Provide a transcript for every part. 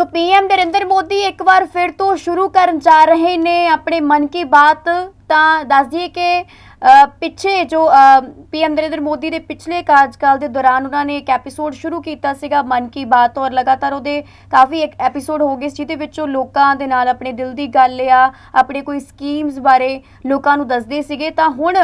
ਸੋ PM Narendra Modi ਇੱਕ ਵਾਰ ਫਿਰ ਤੋਂ ਸ਼ੁਰੂ ਕਰਨ ਜਾ ਰਹੇ ਨੇ ਆਪਣੇ ਮਨ ਕੀ ਬਾਤ। ਤਾਂ ਦੱਸ ਦਈਏ ਕਿ ਪਿੱਛੇ ਜੋ ਪੀਐਮ ਨਰਿੰਦਰ ਮੋਦੀ ਦੇ ਪਿਛਲੇ ਕਾਰਜਕਾਲ ਦੇ ਦੌਰਾਨ ਉਹਨਾਂ ਨੇ ਇੱਕ ਐਪੀਸੋਡ ਸ਼ੁਰੂ ਕੀਤਾ ਸੀਗਾ, ਮਨ ਕੀ ਬਾਤ, ਔਰ ਲਗਾਤਾਰ ਉਹਦੇ ਕਾਫੀ ਇੱਕ ਐਪੀਸੋਡ ਹੋ ਗਏ ਸੀ, ਜਿਹਦੇ ਵਿੱਚ ਉਹ ਲੋਕਾਂ ਦੇ ਨਾਲ ਆਪਣੇ ਦਿਲ ਦੀ ਗੱਲ ਆ, ਆਪਣੇ ਕੋਈ ਸਕੀਮਸ ਬਾਰੇ ਲੋਕਾਂ ਨੂੰ ਦੱਸਦੇ ਸੀਗੇ। ਤਾਂ ਹੁਣ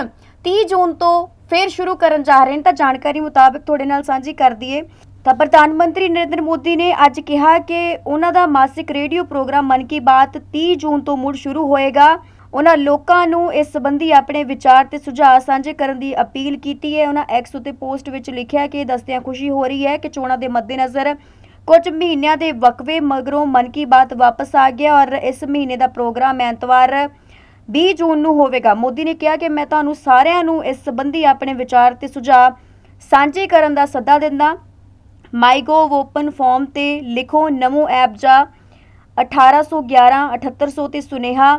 30 ਜੂਨ ਤੋਂ ਫਿਰ ਸ਼ੁਰੂ ਕਰਨ ਜਾ ਰਹੇ ਨੇ, ਤਾਂ ਜਾਣਕਾਰੀ ਮੁਤਾਬਕ ਤੁਹਾਡੇ ਨਾਲ ਸਾਂਝੀ ਕਰ ਦਈਏ। ਤਾਂ ਪ੍ਰਧਾਨ ਮੰਤਰੀ ਨਰਿੰਦਰ ਮੋਦੀ ਨੇ ਅੱਜ ਕਿਹਾ ਕਿ ਉਹਨਾਂ ਦਾ ਮਾਸਿਕ ਰੇਡੀਓ ਪ੍ਰੋਗਰਾਮ ਮਨ ਕੀ ਬਾਤ 30 ਜੂਨ ਤੋਂ ਮੁੜ ਸ਼ੁਰੂ ਹੋਏਗਾ। ਉਹਨਾਂ ਲੋਕਾਂ ਨੂੰ ਇਸ ਸੰਬੰਧੀ ਆਪਣੇ ਵਿਚਾਰ ਤੇ ਸੁਝਾਅ ਸਾਂਝੇ ਕਰਨ ਦੀ ਅਪੀਲ ਕੀਤੀ ਹੈ। ਉਹਨਾਂ ਐਕਸ ਉਤੇ ਪੋਸਟ ਵਿੱਚ ਲਿਖਿਆ ਕਿ ਦਸਤਿਆਂ ਖੁਸ਼ੀ ਹੋ ਰਹੀ ਹੈ ਕਿ ਚੋਣਾਂ ਦੇ ਮੱਦੇਨਜ਼ਰ ਕੁਝ ਮਹੀਨਿਆਂ ਦੇ ਵਕਵੇ ਮਗਰੋਂ ਮਨ ਕੀ ਬਾਤ ਵਾਪਸ ਆ ਗਿਆ ਔਰ ਇਸ ਮਹੀਨੇ ਦਾ ਪ੍ਰੋਗਰਾਮ ਐਤਵਾਰ 20 ਜੂਨ ਨੂੰ ਹੋਵੇਗਾ। ਮੋਦੀ ਨੇ ਕਿਹਾ ਕਿ ਮੈਂ ਤੁਹਾਨੂੰ ਸਾਰਿਆਂ ਨੂੰ ਇਸ ਸੰਬੰਧੀ ਆਪਣੇ ਵਿਚਾਰ ਤੇ ਸੁਝਾਅ ਸਾਂਝੇ ਕਰਨ ਦਾ ਸੱਦਾ ਦਿੰਦਾ। ਮਾਈਗੋਵ ਓਪਨ ਫਾਰਮ ਤੇ ਲਿਖੋ ਨਮੋ ਐਪ ਜਾਂ 1811 7800 ਤੇ ਸੁਨੇਹਾ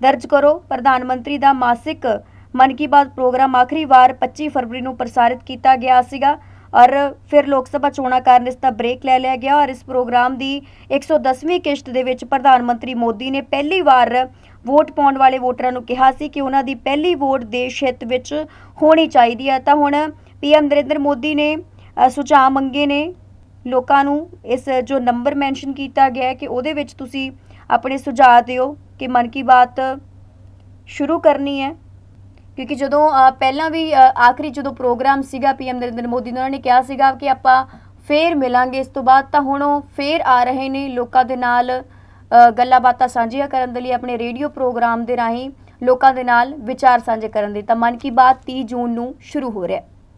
ਦਰਜ ਕਰੋ। ਪ੍ਰਧਾਨ ਮੰਤਰੀ ਦਾ ਮਾਸਿਕ ਮਨ ਕੀ ਬਾਤ ਪ੍ਰੋਗਰਾਮ ਆਖਰੀ ਵਾਰ 25 ਫਰਵਰੀ ਨੂੰ ਪ੍ਰਸਾਰਿਤ ਕੀਤਾ ਗਿਆ ਸੀਗਾ ਔਰ ਫਿਰ ਲੋਕ ਸਭਾ ਚੋਣਾਂ ਕਾਰਨ ਇਸ ਦਾ ਬ੍ਰੇਕ ਲੈ ਲਿਆ ਗਿਆ ਔਰ ਇਸ ਪ੍ਰੋਗਰਾਮ ਦੀ 110ਵੀਂ ਕਿਸ਼ਤ ਦੇ ਵਿੱਚ ਪ੍ਰਧਾਨ ਮੰਤਰੀ ਮੋਦੀ ਨੇ ਪਹਿਲੀ ਵਾਰ ਵੋਟ ਪਾਉਣ ਵਾਲੇ ਵੋਟਰਾਂ ਨੂੰ ਕਿਹਾ ਸੀ ਕਿ ਉਹਨਾਂ ਦੀ ਪਹਿਲੀ ਵੋਟ ਦੇਸ਼ ਹਿੱਤ ਵਿੱਚ ਹੋਣੀ ਚਾਹੀਦੀ ਹੈ। ਤਾਂ ਹੁਣ ਪੀਐਮ ਨਰਿੰਦਰ ਮੋਦੀ ਨੇ ਸੁਝਾਅ ਮੰਗੇ ਨੇ ਲੋਕਾਂ ਨੂੰ। ਇਸ, ਜੋ ਨੰਬਰ ਮੈਂਸ਼ਨ ਕੀਤਾ ਗਿਆ ਹੈ ਕਿ ਉਹਦੇ ਵਿੱਚ ਤੁਸੀਂ ਆਪਣੇ ਸੁਝਾਅ ਦਿਓ ਕਿ ਮਨ ਕੀ ਬਾਤ ਸ਼ੁਰੂ ਕਰਨੀ ਹੈ। ਕਿਉਂਕਿ ਜਦੋਂ ਪਹਿਲਾਂ ਵੀ ਆਖਰੀ ਜਦੋਂ ਪ੍ਰੋਗਰਾਮ ਸੀਗਾ ਪੀਐਮ ਨਰਿੰਦਰ ਮੋਦੀ ਨੇ, ਉਹਨਾਂ ਨੇ ਕਿਹਾ ਸੀਗਾ ਕਿ ਆਪਾਂ ਫੇਰ ਮਿਲਾਂਗੇ। ਇਸ ਤੋਂ ਬਾਅਦ ਤਾਂ ਹੁਣ ਉਹ ਫੇਰ ਆ ਰਹੇ ਨੇ ਲੋਕਾਂ ਦੇ ਨਾਲ ਗੱਲਾਂ ਬਾਤਾਂ ਸਾਂਝੀਆਂ ਕਰਨ ਦੇ ਲਈ ਆਪਣੇ ਰੇਡੀਓ ਪ੍ਰੋਗਰਾਮ ਦੇ ਰਾਹੀਂ ਲੋਕਾਂ ਦੇ ਨਾਲ ਵਿਚਾਰ ਸਾਂਝੇ ਕਰਨ ਦੇ ਤਾਂ ਮਨ ਕੀ ਬਾਤ 30 ਜੂਨ ਨੂੰ ਸ਼ੁਰੂ ਹੋ ਰਿਹਾ ਹੈ।